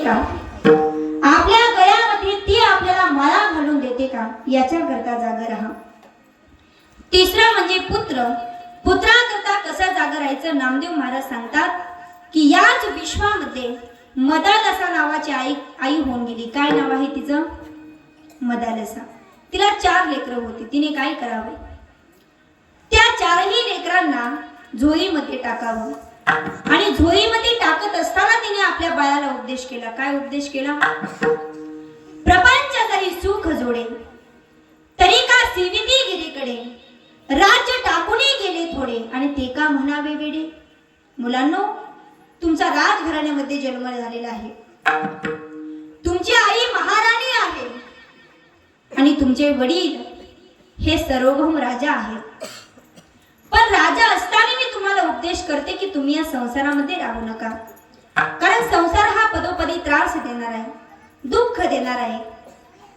का? आपल्या गळ्यामध्ये ती आपल्याला माळा घालून देते का? याच्या करता जागा राहा. तिसरा म्हणजे पुत्र. पुत्राकरता कसा जागा राहायचं? नामदेव महाराज सांगतात की याच विश्वामध्ये मदालसा नावाची आई आई होऊन गेली. काय नाव आहे तिचं? मदालसा. तिला चार लेकरं होती. तिने काय करावे? त्या चारही लेकरांना झोळीमध्ये टाकावं. आणि झोळीमध्ये टाकत असताना तिने आपल्या बाळाला उपदेश केला. काय उपदेश केला? प्रपंच जरी सुख जोडे तरी का सिविती गिरीकडे राज्य टाकूनही गेले थोडे आणि ते का म्हणावे वेडे? मुलांनो तुमचा राजघराण्यामध्ये जन्म झालेला आहे. तुमची आई महाराणी आहे. आणि तुमचे वडील हे सार्वभौम राजा आहेत पण राजा असताना मी तुम्हाला उपदेश करते की तुम्ही या संसारामध्ये राहू नका. कारण संसार हा पदोपदी त्रास देणार आहे दुःख देणार आहे.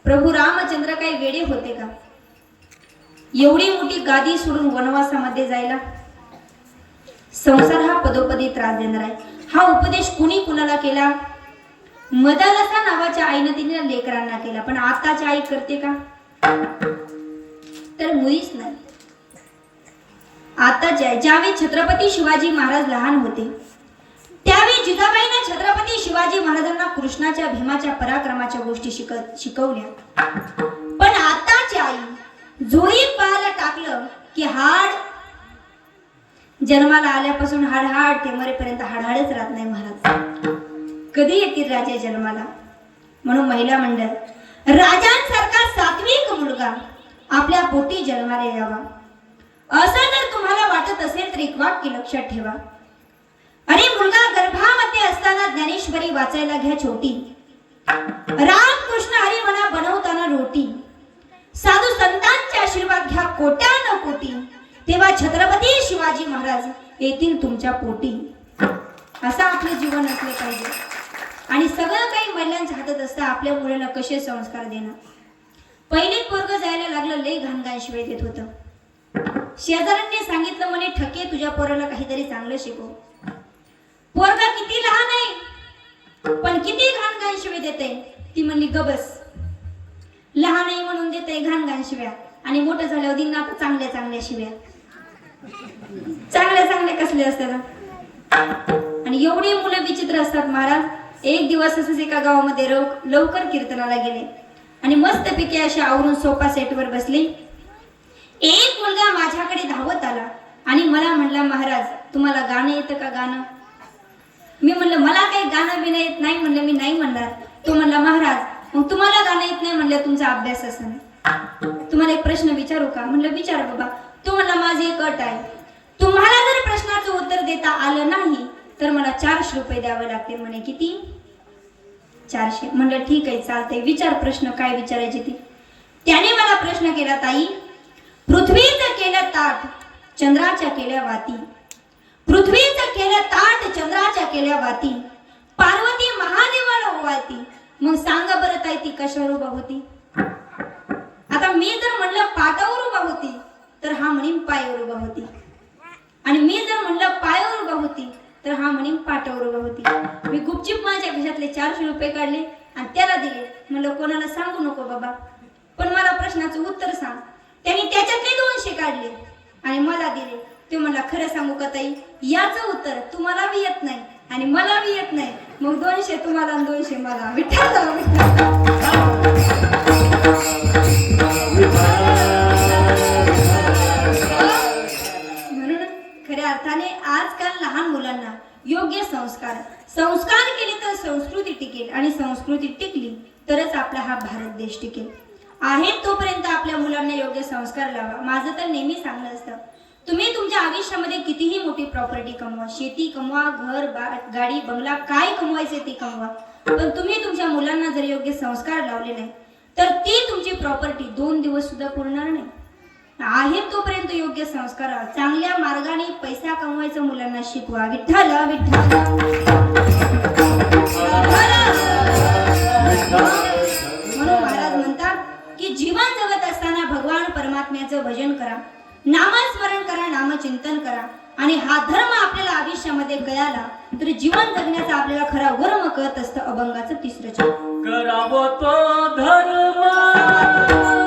प्रभू रामचंद्र काही वेडे होते का? एवढी मोठी गादी सोडून वनवासामध्ये जायला? संसार हा पदोपदी त्रास देणार आहे. हा उपदेश कुणी कुणाला केला? मदालसा नावाच्या आईनं तिने लेकरांना केला. पण आताची आई करते का? तर मुळीच नाही. आता ज्या ज्यावेळी छत्रपती शिवाजी महाराज लहान होते त्यावेळी जिजाबाईने छत्रपती शिवाजी महाराजांना कृष्णाच्या भीमाच्या पराक्रमाच्या गोष्टी शिकत शिकवल्या. पण आताची आई जोळी पाहायला टाकलं की हाड जन्माला आल्यापासून हाड हाड ते मरेपर्यंत हाडहाडच राहत नाही महाराज. कधी येतील राजा जन्माला? म्हणून महिला मंडळ राजांसारखा सात्विक मुलगा आपल्या पोटी जन्माला यावा. असं जर तुम्हाला वाटत असेल तर एक वाक्य लक्षात ठेवा. अरे मुलगा गर्भामध्ये असताना ज्ञानेश्वरी वाचायला घ्या छोटी. रामकृष्ण हरी म्हणा बनवताना रोटी. साधू संतांचे आशीर्वाद घ्या कोट्या न कोटी. तेव्हा छत्रपती शिवाजी महाराज येतील तुमच्या पोटी. असं आपलं जीवन असलं पाहिजे. आणि सगळं काही महिलांच्या हातात असतं आपल्या मुलाला कसे संस्कार देणं. पहिले पोरग जायला लागलं लय घाणघाण शिवाय देत होतं. शेजाऱ्यांनी सांगितलं म्हणे ठके तुझ्या पोराला काहीतरी चांगलं शिकव. पोरगा किती लहान आहे पण किती घाण घाण शिवे देते. ती म्हणली गबस लहान आहे म्हणून देते घाण घाण शिव्या आणि मोठं झाल्यावर दिन आता चांगल्या चांगल्या शिव्या. चांगल्या चांगल्या कसले असतात आणि एवढी मुलं विचित्र असतात महाराज. एक दिवस असंच एका गावामध्ये लवकर कीर्तनाला गेले आणि मस्तपैकी अशी आवरून सोफा सेटवर बसले. एक मुलगा माझ्याकडे धावत आला आणि मला म्हणला महाराज तुम्हाला गाणं येतं का गाणं? मी म्हणलं मला काही गाणं बिणं येत नाही. म्हणलं मी नाही म्हणणार. तो म्हणला महाराज मग तुम्हाला गाणं येत नाही? म्हणलं तुमचा अभ्यास असं तुम्हाला एक प्रश्न विचारू का? म्हणलं विचार बाबा. तो म्हणला माझी एक अट आहे. तुम्हाला जर प्रश्नाचं उत्तर देता आलं नाही तर मला चारशे रुपये द्यावे लागतील. म्हणे किती? चारशे. म्हणलं ठीक आहे चालतंय. विचार प्रश्न काय विचारायचे ती? त्याने मला प्रश्न केला ताई पृथ्वीचं केलं ताट चंद्राच्या केल्या वाती. पृथ्वीचं केलं ताट चंद्राच्या केल्या वाती. पार्वती महादेवाला ओवाळती. मग सांगा बरं ताई ती कशावर उभा होती? आता मी जर म्हणलं पाटावर उभा होती तर हा म्हणीन पायावर उभा होती. आणि मी जर म्हणलं पायावर उभा होती तर हा म्हणीन पाटावर उभा होती. मी गुपचूप माझ्या खिशातले चारशे रुपये काढले आणि त्याला दिले. म्हणलं कोणाला सांगू नको बाबा. पण मला प्रश्नाचं उत्तर सांग. त्यांनी त्याच्यातले दोनशे काढले. आणि मला दिले. ते म्हणला खरं सांगू का ताई? याचं उत्तर तुम्हाला बी येत नाही आणि मला बी येत नाही. मग दोनशे तुम्हाला दोनशे मला. विठ्ठल म्हणून खऱ्या अर्थाने आजकाल लहान मुलांना योग्य संस्कार संस्कार केले तर संस्कृती टिकेल आणि संस्कृती टिकली तरच आपला हा भारत देश टिकेल. आहेत तोपर्यंत आपल्या मुलांना योग्य संस्कार लावा. माझं तर नेहमी सांगणं असतं तुम्ही तुमच्या आयुष्यामध्ये कितीही मोठी प्रॉपर्टी कमवा. शेती कमवा घर गाडी बंगला काय कमवायचे ते कमवा. पण तुम्ही तुमच्या मुलांना जर योग्य संस्कार लावले नाही तर ती तुमची प्रॉपर्टी दोन दिवस सुद्धा पुरणार नाही. आहे तोपर्यंत योग्य संस्कार चांगल्या मार्गाने पैसा कमवायचं मुलांना शिकवा. विठ्ठल. विठ्ठल. म्हणतात जीवन जगत असताना भगवान परमात्म्याचं भजन करा नामस्मरण करा नामचिंतन करा. आणि हा धर्म आपल्याला आयुष्यामध्ये कळाला तर जीवन जगण्याचा आपल्याला खरा वर्म कळत असतं अभंगाचं तिसरं करावं तो धर्म.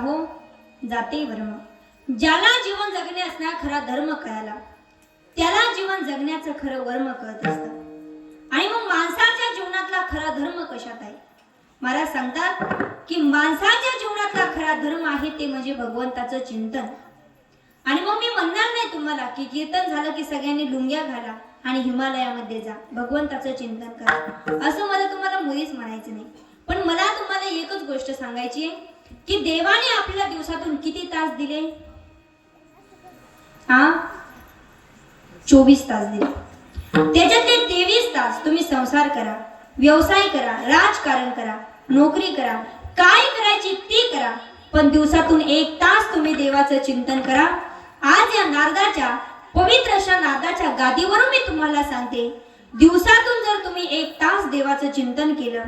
मग जाते वर्म. ज्याला जीवन जगणे असणार खरा धर्म कळाला त्याला जीवन जगण्याचं खरं वर्म कळत असतं. आणि मग माणसाच्या जीवनातला खरा धर्म कशात आहे? मला सांगतात की माणसाच्या जीवनातला खरा धर्म आहे ते म्हणजे भगवंताचं चिंतन. आणि मग मी म्हणणार नाही तुम्हाला की कीर्तन झालं की सगळ्यांनी लुंग्या घाला आणि हिमालयामध्ये जा. भगवंताचं चिंतन करा. असं मला तुम्हाला मुळीच म्हणायचं नाही. पण मला तुम्हाला एकच गोष्ट सांगायची आहे. की देवाने आपल्याला दिवसातून किती तास दिले? हा? चोवीस तास दिले. त्याच्यातले तेवीस तास तुम्ही संसार करा व्यवसाय करा राजकारण करा नोकरी करा काय करायची ती करा पण दिवसातून एक तास तुम्ही देवाचं चिंतन करा. आज या नारदाच्या पवित्र अशा नारदाच्या गादीवरून मी तुम्हाला सांगते दिवसातून जर तुम्ही एक तास देवाचं चिंतन केलं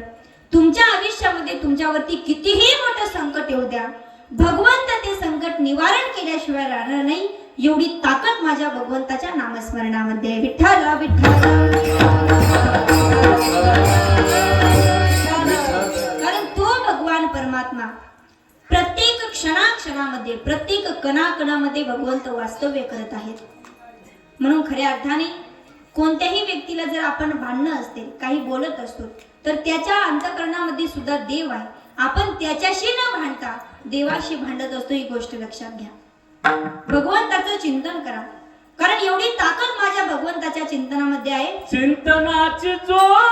तुमच्या आयुष्यामध्ये तुमच्यावरती कितीही मोठं संकट येऊ द्या भगवंत ते संकट निवारण केल्याशिवाय राहणार नाही एवढी ताकद माझ्या भगवंताच्या नामस्मरणामध्ये. विठ्ठल विठ्ठल. कारण तो भगवान परमात्मा प्रत्येक क्षणाक्षणामध्ये प्रत्येक कणाकणामध्ये भगवंत वास्तव्य करत आहेत. म्हणून खऱ्या अर्थाने कोणत्याही व्यक्तीला जर आपण भांडणं असते काही बोलत असतो तर त्याच्या अंतकरणामध्ये सुद्धा देव आहे. आपण त्याच्याशी न भांडता देवाशी भांडत असतो ही गोष्ट लक्षात घ्या. भगवंताचं चिंतन करा. कारण एवढी ताकद माझ्या भगवंताच्या चिंतनामध्ये आहे. चिंतनाची जोडी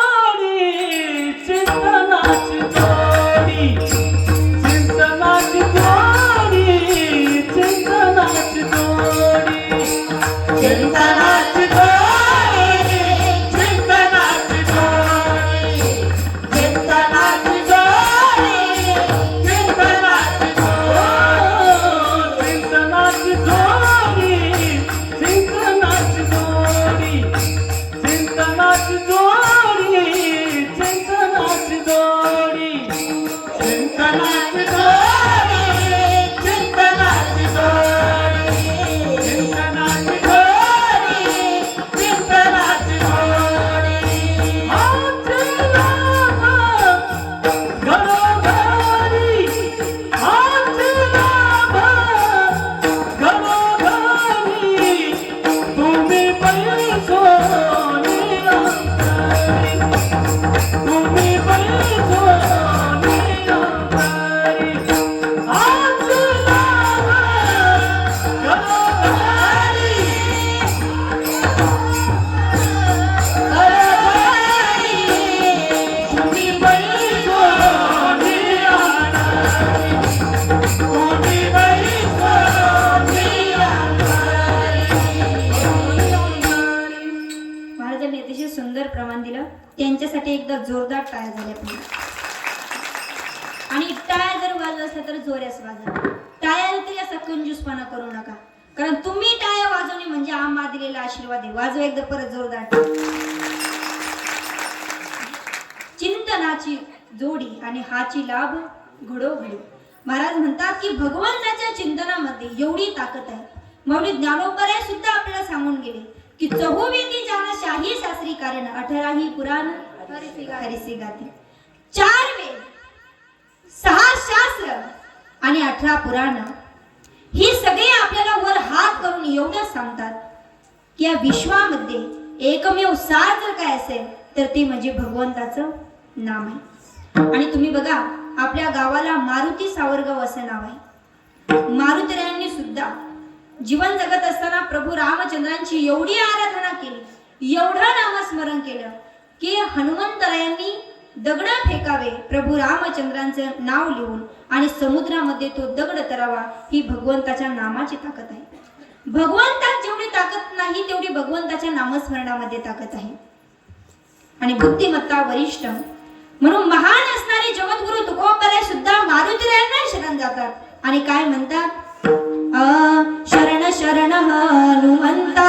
कीर्तनाची जोडी आणि हाची लाभ घडोघडी महाराज म्हणतात की भगवंताच्या चिंतनामध्ये एवढी ताकद आहे. मौली ज्ञानोबराय सुद्धा आपल्याला सांगून गेले की चहुवेदी जाण शाही शास्त्री कारण अठराही पुराण हरिसी गाते चार वेद सहा शास्त्र आणि अठरा पुराण. ही सगळे आपल्याला वर हात करून एवढं सांगतात की या विश्वामध्ये एकमेव सार जर काय असेल तर ते म्हणजे भगवंताचं नाम आहे. आणि तुम्ही बघा आपल्या गावाला मारुती सावरगाव असं नाव आहे. मारुतीरायांनी सुद्धा जीवन जगत असताना प्रभू रामचंद्रांची एवढी आराधना केली एवढं नामस्मरण केलं की हनुमंतरायांनी दगड फेकावे प्रभू रामचंद्रांचं नाव लिहून आणि समुद्रामध्ये तो दगड करावा ही भगवंताच्या नामाची ताकद आहे. भगवंतात जेवढी ताकद नाही तेवढी भगवंताच्या नामस्मरणामध्ये ताकद आहे. आणि बुद्धिमत्ता वरिष्ठ म्हणून महान असणारे जगद्गुरु तुकोबराय सुद्धा मारुतीरायांना शरण जातात. आणि काय म्हणतात? शरण शरण हनुमंता.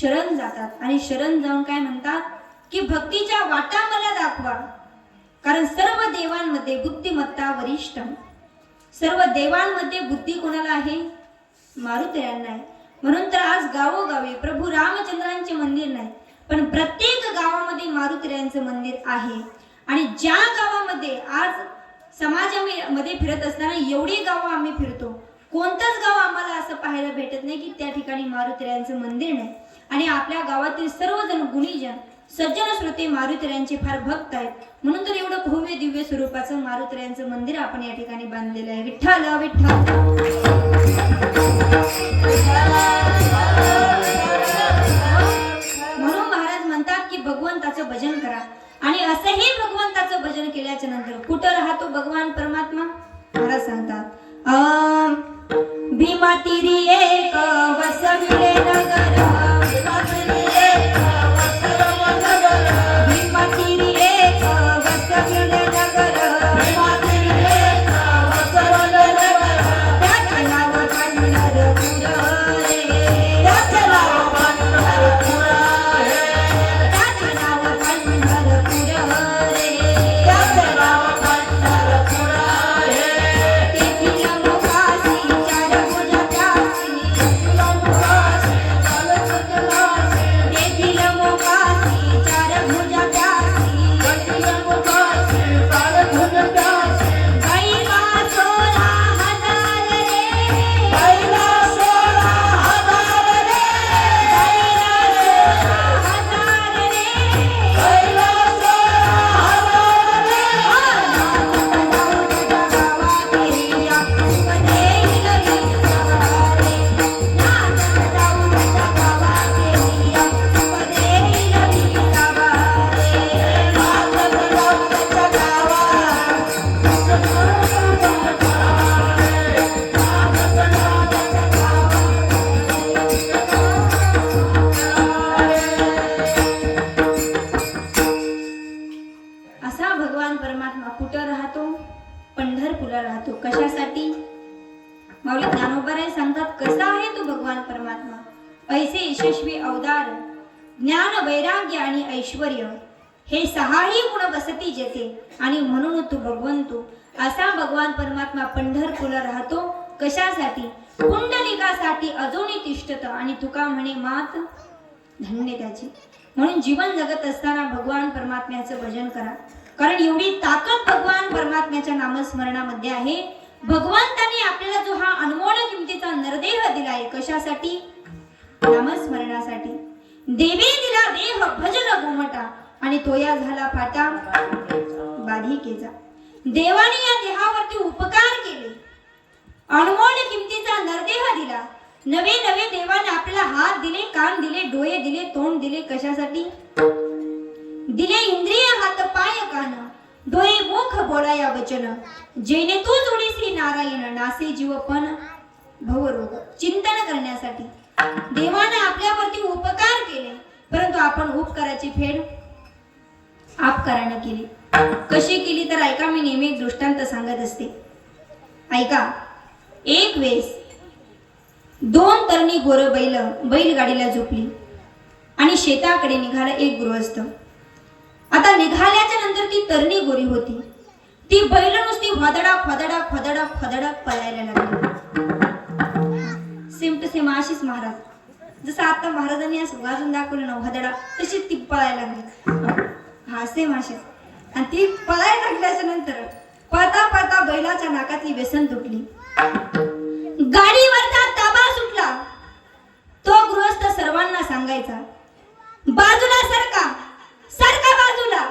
शरण जातात. आणि शरण जाऊन काय म्हणतात? की भक्तीच्या वाटा मला दाखवा. कारण सर्व देवांमध्ये बुद्धिमत्ता वरिष्ठ सर्व देवांमध्ये बुद्धी कोणाला आहे? मारुतीरायांना आहे. म्हणून तर आज गावोगावी प्रभू रामचंद्रांचे मंदिर नाही पण प्रत्येक गावामध्ये मारुतऱ्यांचं मंदिर आहे. आणि ज्या गावामध्ये आज समाजामध्ये फिरत असताना एवढी गावं आम्ही फिरतो. कोणतंच गाव आम्हाला असं पाहायला भेटत नाही की त्या ठिकाणी मारुतऱ्यांचं मंदिर नाही. आणि आपल्या गावातील सर्वजण गुणीजन सज्जन श्रोते मारुतऱ्यांचे फार भक्त आहेत. म्हणून तर एवढं भव्य दिव्य स्वरूपाचं मारुतऱ्यांचं मंदिर आपण या ठिकाणी बांधलेलं आहे. विठ्ठल विठ्ठल. म्हणून महाराज म्हणतात की भगवंताचं भजन करा. आणि असंही भगवंताचं भजन केल्याच्यानंतर कुठं राहतो भगवान परमात्मा? महाराज सांगतात अं, भीमा तिरी एक वसविले नगर परमात्म्याच्या नामस्मरणामध्ये आहे. भगवंताने आपल्याला जो हा अनमोल किमतीचा नरदेह दिलाय कशासाठी? नामस्मरणासाठी. देवी दिला देह भजन घुमटा आणि तो या झाला फाटा बाधिकेचा. देवाने या देहावरती उपकार केले. अनमोल किमतीचा नरदेह दिला. नवे नवे देवाने आपल्याला हात दिले कान दिले डोळे दिले तोंड दिले कशासाठी? दिले इंद्रिय हात पाय कान. डोळे मुख बोलाया वचन जेने तू जोडीसी नारायण नासे जीवपण भवरोग चिंतन करण्यासाठी. देवाने आपल्यावरती उपकार केले परंतु आपण उपकाराची फेड आपकाराने केली. कशी केली तर ऐका मी नेहमी एक दृष्टांत सांगत असते. ऐका एक वेळेस दोन तरणी गोर बैल बैलगाडीला झोपली आणि शेताकडे निघाला एक गृहस्थ. आता निघाल्याच्या नंतर ती तरणी गोरी होती. ती बैल नुसती फदडा फदडा फदडा फदडा पळायला लागली. Same to same Ashish Maharaj. जसं आता महाराजांनी असं वाजून दाखवलं ना वदडा तशी ती पळायला लागली. हा सेम अशीच आणि ती पळायला लागल्याच्या नंतर पळता पळता बैलाच्या नाकातली व्यसन तुटली. गाडीवरचा ताबा सुटला. तो गृहस्थ सर्वांना सांगायचा बाजूला सरका सरका बाजूला.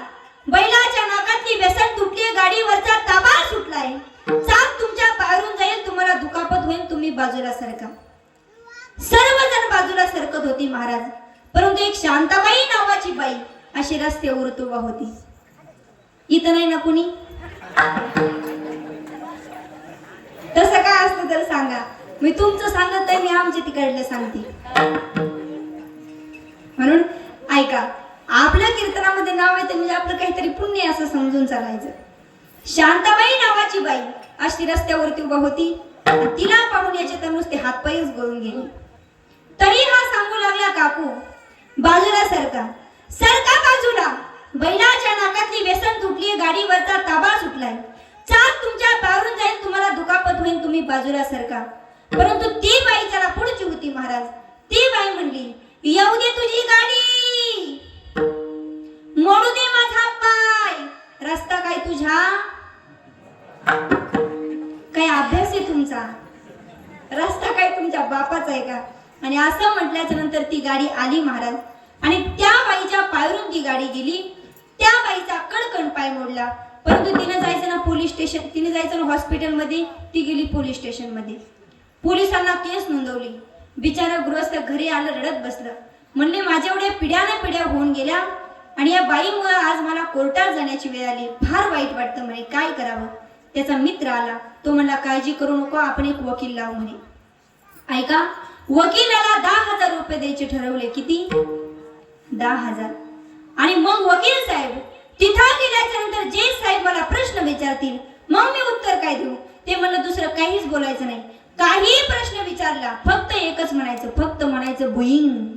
बैलाच्या नाकातली व्यसन तुटली गाडीवरचा ताबा सुटलाय. चाक तुमच्या पायावरून जाईल तुम्हाला दुखापत होईल तुम्ही बाजूला सरका. सर्वजण बाजूला सरकत होती महाराज. परंतु एक शांताबाई नावाची बाई अशी रस्त्यावर तुवा होती. इथं नाही ना कुणी? तसं काय असतं तर सांगा. मी तुमचं सांगत नाही मी आमच्या तिकडले सांगते. म्हणून ऐका आपल्या कीर्तनामध्ये नाव आहे म्हणजे आपलं काहीतरी पुण्य असं समजून चालायचं. शांताबाई नावाची बाई अशी रस्त्यावरती उभा होती. तिला पाहून याचे तर नुसते हातपायच गळून गेले. तरी हा सांगू लागला काकू बाजूला सरका. सरका बाजूला बैलाच्या नाकातली व्यसन तुटली गाडीवरचा ताबा सुटलाय. चाक तुमच्या पावरून जाईल तुम्हाला दुखापत होईल तुम्ही बाजूला सरका. परंतु ती बाई त्याला पुढची होती महाराज. ती बाई म्हणली येऊ दे तुझी गाडी. मोडू दे माझा पाय. रस्ता काय तुझ्या काय अभ्यास आहे तुमचा? रस्ता काय तुमच्या बापाचा आहे का? आणि असं म्हटल्याच्या नंतर ती गाडी आली महाराज. आणि त्या बाईच्या पायरून ती गाडी गेली. त्या बाईचा कडकण पाय मोडला. परंतु तिने जायचं ना पोलीस स्टेशन तिने जायचं ना हॉस्पिटलमध्ये ती गेली पोलीस स्टेशनमध्ये. पोलिसांना केस नोंदवली. बिचारा गृहस्थ घरी आलं रडत बसलं. म्हणले माझ्या एवढ्या पिढ्याने पिढ्या होऊन गेल्या. आणि या बाईमुळे आज मला कोर्टात जाण्याची वेळ आली. फार वाईट वाटतं म्हणे. काय करावं? त्याचा मित्र आला. तो म्हणला काळजी करू नको. आपण एक वकील लावू म्हणे. ऐका वकिलाला दहा हजार रुपये द्यायचे ठरवले. किती? दहा हजार. आणि मग वकील साहेब तिथं गेल्याच्यानंतर जे साहेब मला प्रश्न विचारतील मग मी उत्तर काय देऊ? ते म्हणलं दुसरं काहीच बोलायचं नाही. काही प्रश्न विचारला. फक्त एकच म्हणायचं. फक्त म्हणायचं बुईंग.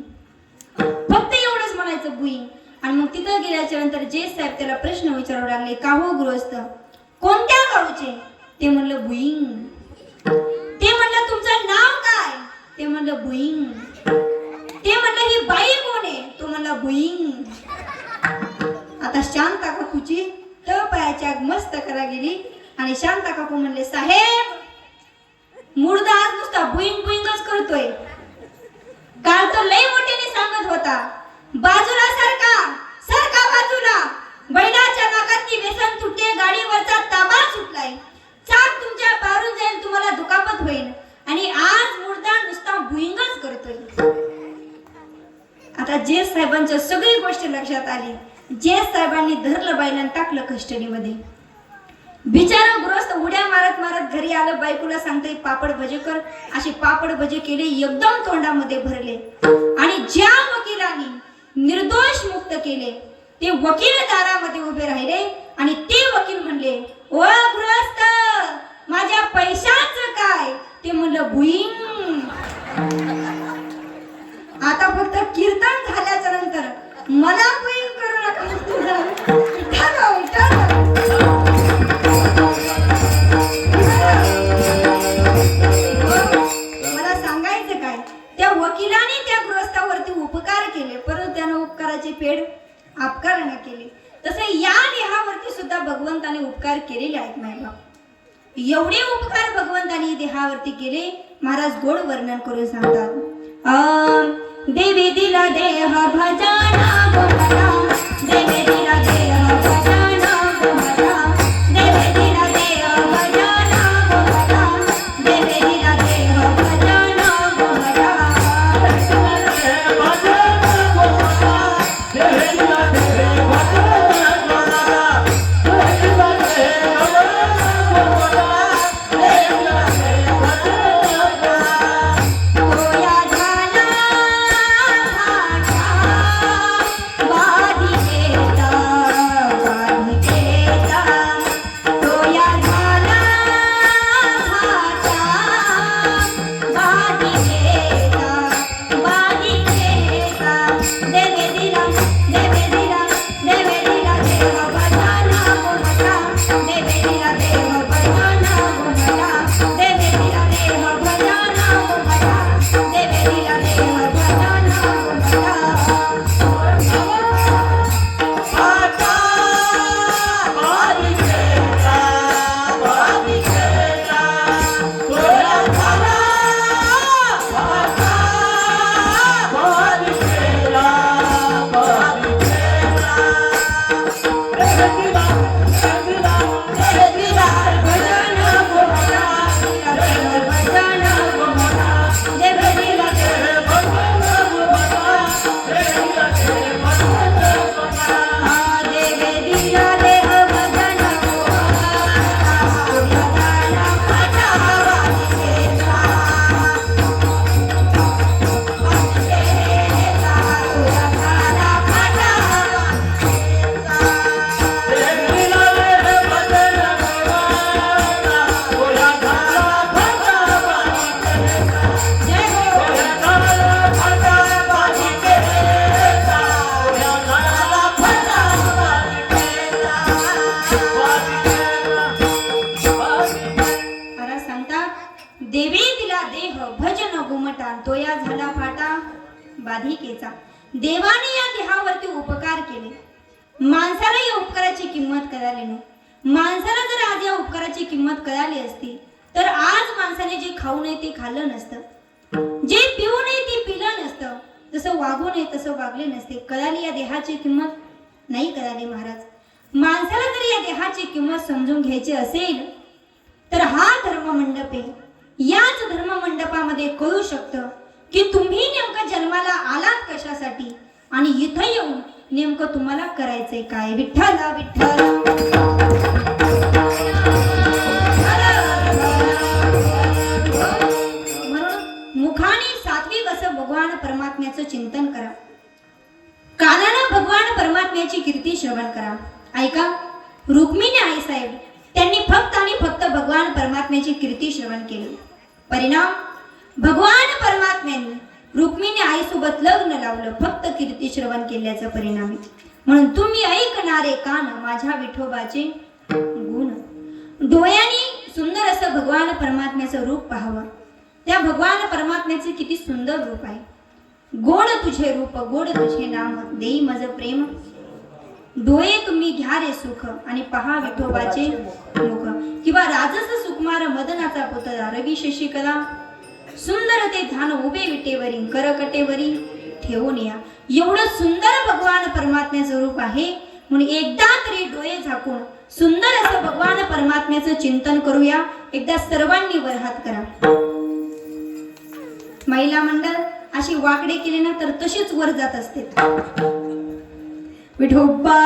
फक्त एवढंच म्हणायचं बुईंग. आणि मग तिथं गेल्याच्यानंतर जे साहेब त्याला प्रश्न विचारू लागले का हो गृहस्थ? कोणत्या गावचे? ते म्हणलं भुईंग. ते म्हणलं तुमचं नाव काय? ते म्हणलं भुईंग. ते म्हणलं ही बाई कोण आहे? तो म्हणला भुईंग. आता शांता काकूची तळपायाच्या मस्त करा गेली आणि शांता काकू म्हणले साहेब पापड भजे कर. असे पापड भजे केले एकदम तोंडामध्ये भरले. आणि ज्या वकिलांनी निर्दोष मुक्त केले ते वकील दारामध्ये उभे राहिले आणि ते वकील म्हणले ओ गृहस्त माझ्या पैशाच काय? ते म्हणलं भुईंग आता फक्त कीर्तन झाल्याच्यानंतर मला भुईंग करू नका. आपकारणं केले. तसे या देहावरती सुद्धा भगवंताने उपकार केलेले आहेत मायबाप एवढे उपकार भगवंताने देहावरती केले महाराज गोड वर्णन करून सांगतात. देवी दिला देह भजाना देवी दिला देह राधिकेचा देवाने या देहावरती उपकार केले. माणसाला या उपकाराची किंमत कळाली नाही. माणसाला जर आज या उपकाराची किंमत कळाली असती तर आज माणसाने जे खाऊ नये ते खाल्लं नसतं. जे पिऊ नये ते पिलं नसतं. जसं वागू नये तसं वागले नसते. कळाली या देहाची किंमत? नाही कळाली महाराज. माणसाला जर या देहाची किंमत समजून घ्यायची असेल तर हा धर्म मंडप आहे याच धर्म मंडपामध्ये कळू शकतं की तुम्ही नेमकं जन्माला आलात कशासाठी? आणि इथं येऊन नेमकं तुम्हाला करायचंय काय? विठ्ठला विठ्ठल. मुखाने भगवान परमात्म्याचं चिंतन करा. कानानं भगवान परमात्म्याची कीर्ती श्रवण करा. ऐका रुक्मिणी आई साहेब त्यांनी फक्त आणि फक्त भगवान परमात्म्याची कीर्ती श्रवण केली. परिणाम भगवान परमात्म्याने रुक्मिणी आईसोबत लग्न लावलं फक्त कीर्ती श्रवण केल्याचा परिणाम. आहे. म्हणून तुम्ही ऐकणारे कान माझ्या विठोबाचे गुण. डोळ्यांनी सुंदर असं भगवान परमात्म्याचं रूप पाहावं. त्या भगवान परमात्म्याचे किती सुंदर रूप आहे. गोड तुझे रूप गोड तुझे नाम देई मज प्रेम. डोळे तुम्ही घ्या रे सुख आणि पहा विठोबाचे मुख. किंवा राजस सुकुमार मदनाचा पुतळा रवी शशिकला. सुंदर ते ध्यान उभे विटेवरी करकटेवरी. ठेवून या. एवढं सुंदर भगवान परमात्म्याचं रूप आहे. म्हणून एकदा तरी डोळे झाकून सुंदर असं भगवान परमात्म्याचं चिंतन करूया. एकदा सर्वांनी वर हात करा. महिला मंडळ अशी वाकडे केले ना तर तशीच वर जात असते. विठोबा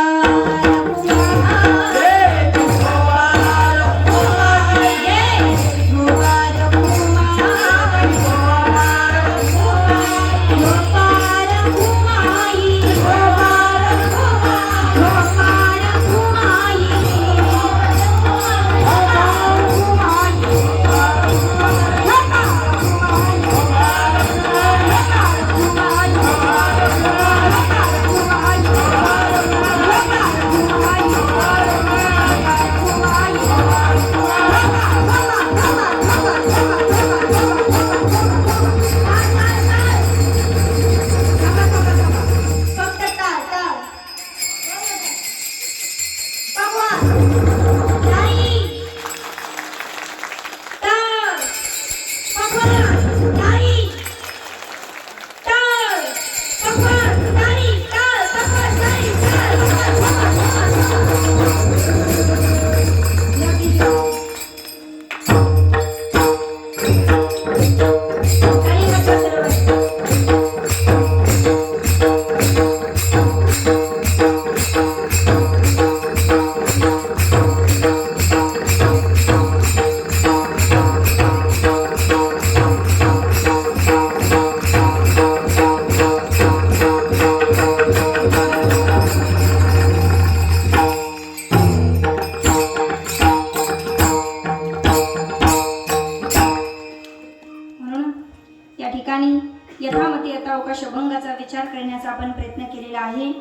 शुभंगाचा विचार करण्याचा आपण प्रयत्न केलेला आहे.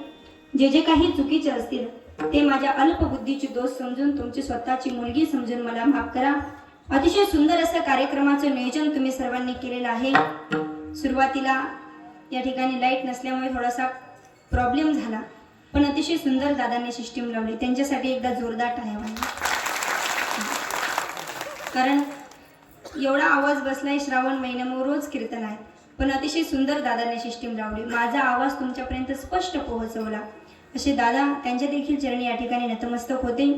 जे जे काही चुकीचे असतील ते माझ्या अल्पबुद्धीची दोष समजून तुमची स्वतःची मुलगी समजून मला माफ करा. अतिशय सुंदर असं कार्यक्रमाचं नियोजन तुम्ही सर्वांनी केलेलं आहे. सुरुवातीला या ठिकाणी लाइट नसल्यामुळे थोडासा प्रॉब्लेम झाला पण अतिशय सुंदर दादांनी सिस्टीम लावली. त्यांच्यासाठी एकदा जोरदार टाळ्या कारण एवढा आवाज बसलाय श्रावण महिन्यामुळे रोज कीर्तन आहे. पण अतिशय सुंदर दादांनी सिस्टीम लावली. माझा आवाज तुमच्यापर्यंत स्पष्ट पोहोचवला. असे दादा त्यांच्या देखील चरणी या ठिकाणी नतमस्तक होते.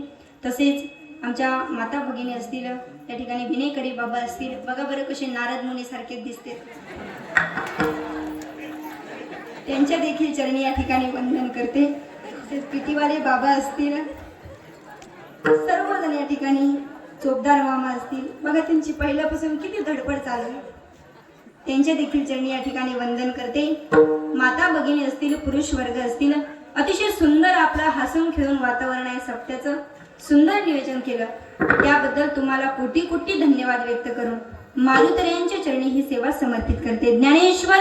तसेच आमच्या माता भगिनी असतील या ठिकाणी विनयकरी बाबा असतील बघा बरं कसे नारद मुनीसारखे दिसते. त्यांच्या देखील चरणी या ठिकाणी वंदन करते. तसेच बाबा असतील सर्वजण या ठिकाणी चोपदार मामा असतील. बघा त्यांची पहिल्यापासून किती धडपड चालू आहे. त्यांचे देखील चरणी या ठिकाणी वंदन करते. माता भगिनी असतील पुरुष वर्ग असतील अतिशय सुंदर आपला हसून खेळून वातावरण आहे सप्त्याचं. सुंदर निवेदन केलं. त्याबद्दल तुम्हाला कोटी कोटी धन्यवाद व्यक्त करून मारुतर यांच्या चरणी ही सेवा समर्पित करते. ज्ञानेश्वर